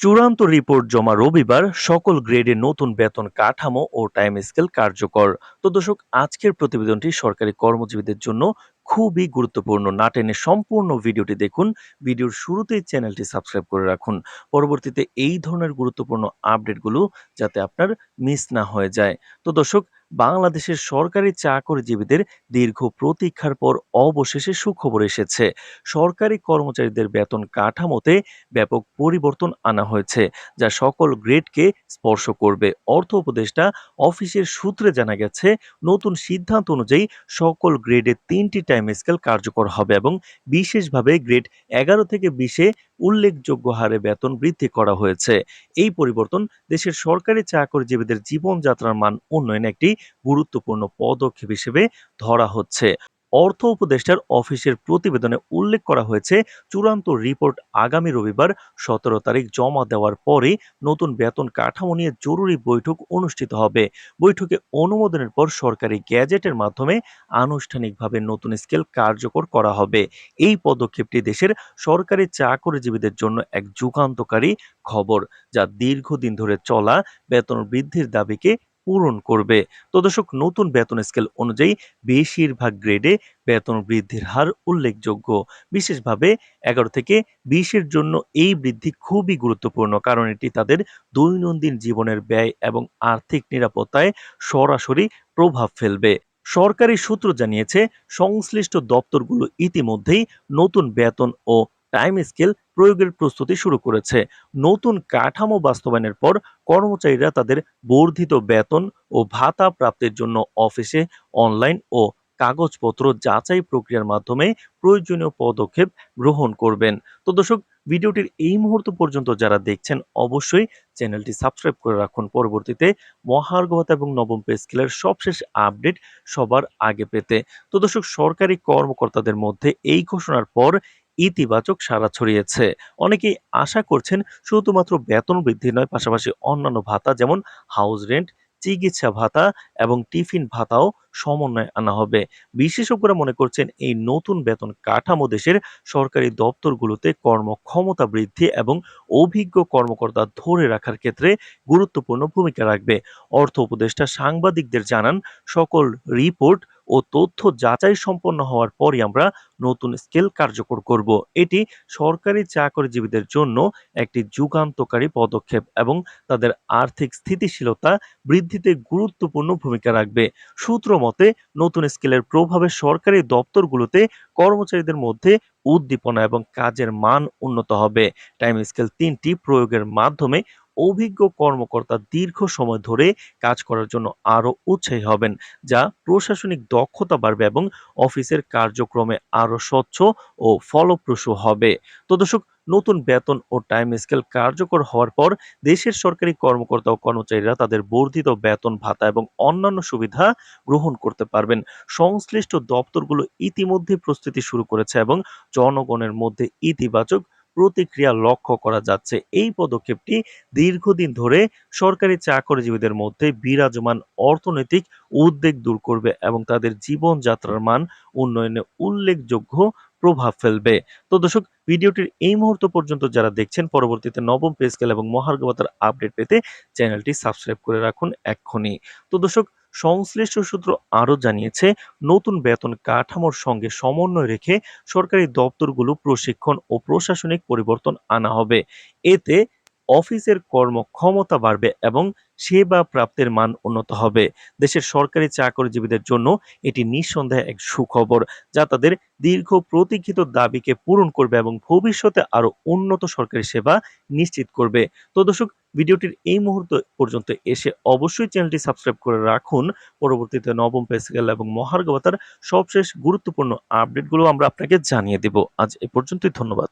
চূড়ান্ত রিপোর্ট জমা রবিবার, সকল গ্রেডে নতুন বেতন কাঠামো ও টাইম স্কেল কার্যকর। তো দর্শক, আজকের প্রতিবেদনটি সরকারি কর্মজীবীদের জন্য খুবই গুরুত্বপূর্ণ। না টেনে সম্পূর্ণ ভিডিওটি দেখুন। ভিডিওর শুরুতেই চ্যানেলটি সাবস্ক্রাইব করে রাখুন। পরবর্তীতে এই ধরনের গুরুত্বপূর্ণ আপডেটগুলো যাতে আপনার মিস না হয়ে যায়। তো দর্শক, বাংলাদেশের সরকারি চাকরিজীবীদের দীর্ঘ প্রতীক্ষার পর অবশেষে সুখবর এসেছে। সরকারি কর্মচারীদের বেতন কাঠামোতে ব্যাপক পরিবর্তন আনা হয়েছে, যা সকল গ্রেডকে স্পর্শ করবে। অর্থ উপদেষ্টা অফিসের সূত্রে জানা গেছে, নতুন সিদ্ধান্ত অনুযায়ী সকল গ্রেডে তিনটি টাইম স্কেল কার্যকর হবে এবং বিশেষভাবে গ্রেড এগারো থেকে বিশে উল্লেখযোগ্য হারে বেতন বৃদ্ধি করা হয়েছে। এই পরিবর্তন দেশের সরকারি চাকরিজীবীদের জীবনযাত্রার মান উন্নয়নে একটি গুরুত্বপূর্ণ পদক্ষেপ হিসেবে ধরা হচ্ছে। অর্থ উপদেষ্টার অফিসের প্রতিবেদনে উল্লেখ করা হয়েছে, চূড়ান্ত রিপোর্ট আগামী রবিবার, সতেরো তারিখ জমা দেওয়ার পরে নতুন বেতন কাঠামো নিয়ে জরুরি বৈঠক অনুষ্ঠিত হবে। বৈঠকে অনুমোদনের পর সরকারি গ্যাজেটের মাধ্যমে আনুষ্ঠানিকভাবে নতুন স্কেল কার্যকর করা হবে। এই পদক্ষেপটি দেশের সরকারি চাকরিজীবীদের জন্য এক যুগান্তকারী খবর, যা দীর্ঘদিন ধরে চলা বেতন বৃদ্ধির দাবিকে পূরণ করবে। তো দর্শক, নতুন বেতন স্কেল অনুযায়ী বেশিরভাগ গ্রেডে বেতন বৃদ্ধির হার উল্লেখযোগ্য। বিশেষভাবে এগারো থেকে বিশের জন্য এই বৃদ্ধি খুবই গুরুত্বপূর্ণ, কারণ এটি তাদের দৈনন্দিন জীবনের ব্যয় এবং আর্থিক নিরাপত্তায় সরাসরি প্রভাব ফেলবে। সরকারি সূত্র জানিয়েছে, সংশ্লিষ্ট দপ্তরগুলো ইতিমধ্যেই নতুন বেতন ও টাইম স্কেল প্রয়োগের প্রস্তুতি শুরু করেছে। নতুন কাঠামো বাস্তবায়নের পর কর্মচারীরা তাদের বর্ধিত বেতন ও ভাতা প্রাপ্তির জন্য অফিসে অনলাইন ও কাগজপত্র যাচাই প্রক্রিয়ার মাধ্যমে প্রয়োজনীয় পদক্ষেপ গ্রহণ করবেন। তো দর্শক, ভিডিওটির এই মুহূর্ত পর্যন্ত যারা দেখছেন, অবশ্যই চ্যানেলটি সাবস্ক্রাইব করে রাখুন। পরবর্তীতে মহার্ঘ ভাতা এবং নবম পে স্কেলের সবশেষ আপডেট সবার আগে পেতে। তো দর্শক, সরকারি কর্মকর্তাদের মধ্যে এই ঘোষণার পর ইতিবাচক সাড়া ছড়িয়েছে। অনেকেই আশা করছেন শুধুমাত্র বেতন বৃদ্ধি নয়, পাশাপাশি অন্যান্য ভাতা যেমন হাউস রেন্ট চিকিৎসা ভাতা এবং টিফিন ভাতাও সমন্বয়ে আনা হবে। বিশেষজ্ঞরা মনে করছেন এই নতুন বেতন কাঠামো দেশের সরকারি দপ্তরগুলোতে কর্মক্ষমতা বৃদ্ধি এবং অভিজ্ঞ কর্মকর্তা ধরে রাখার ক্ষেত্রে গুরুত্বপূর্ণ ভূমিকা রাখবে। অর্থ উপদেষ্টা সাংবাদিকদের জানান, সকল রিপোর্ট ও তথ্য যাচাই সম্পন্ন হওয়ার পরই আমরা নতুন স্কেল কার্যকর করব। এটি সরকারি চাকরিজীবীদের জন্য একটি যুগান্তকারী পদক্ষেপ এবং তাদের আর্থিক স্থিতিশীলতা বৃদ্ধিতে গুরুত্বপূর্ণ ভূমিকা রাখবে। সূত্র মতে, নতুন স্কেলের প্রভাবে সরকারি দপ্তরগুলোতে কর্মচারীদের মধ্যে উদ্দীপনা এবং কাজের মান উন্নত হবে। টাইম স্কেল তিনটি প্রয়োগের মাধ্যমে অভিজ্ঞ কর্মকর্তা দীর্ঘ সময় ধরে কাজ করার জন্য আরও উৎসাহী হবেন, যা প্রশাসনিক দক্ষতা বাড়বে এবং অফিসের কার্যক্রমে আরও স্বচ্ছ ও ফলপ্রসূ হবে। তো দর্শক, নতুন বেতন ও টাইম স্কেল কার্যকর হওয়ার পর দেশের সরকারি কর্মকর্তা ও কর্মচারীরা তাদের বর্ধিত বেতন ভাতা এবং অন্যান্য সুবিধা গ্রহণ করতে পারবেন। সংশ্লিষ্ট দপ্তরগুলো ইতিমধ্যে প্রস্তুতি শুরু করেছে এবং জনগণের মধ্যে ইতিবাচক প্রতিক্রিয়া লক্ষ্য করা যাচ্ছে। এই পদক্ষেপটি দীর্ঘদিন ধরে সরকারি চাকরিজীবীদের মধ্যে বিরাজমান অর্থনৈতিক উদ্বেগ দূর করবে এবং তাদের জীবনযাত্রার মান উন্নয়নে উল্লেখযোগ্য প্রভাব ফেলবে। তো দর্শক, ভিডিওটির এই মুহূর্ত পর্যন্ত যারা দেখছেন, পরবর্তীতে নবম পে স্কেল এবং মহার্ঘভাতার আপডেট পেতে চ্যানেলটি সাবস্ক্রাইব করে রাখুন এক্ষুনি। তো দর্শক সংশ্লিষ্ট সূত্র আরও জানিয়েছে, নতুন বেতন কাঠামোর সঙ্গে সমন্বয় রেখে সরকারি দপ্তরগুলো প্রশিক্ষণ ও প্রশাসনিক পরিবর্তন আনা হবে। এতে অফিসের কর্মক্ষমতা বাড়বে এবং সেবা প্রাপ্তের মান উন্নত হবে। দেশের সরকারি চাকরিজীবীদের জন্য এটি নিঃসন্দেহে এক সুখবর, যা তাদের দীর্ঘ প্রতীক্ষিত দাবিকে পূরণ করবে এবং ভবিষ্যতে আরও উন্নত সরকারি সেবা নিশ্চিত করবে। তো দর্শক, ভিডিওটির এই মুহূর্ত পর্যন্ত এসে অবশ্যই চ্যানেলটি সাবস্ক্রাইব করে রাখুন। পরবর্তীতে নবম পেসিক্যাল এবং মহার্গবতার সবশেষ গুরুত্বপূর্ণ আপডেটগুলো আমরা আপনাকে জানিয়ে দেব। আজ এ পর্যন্তই, ধন্যবাদ।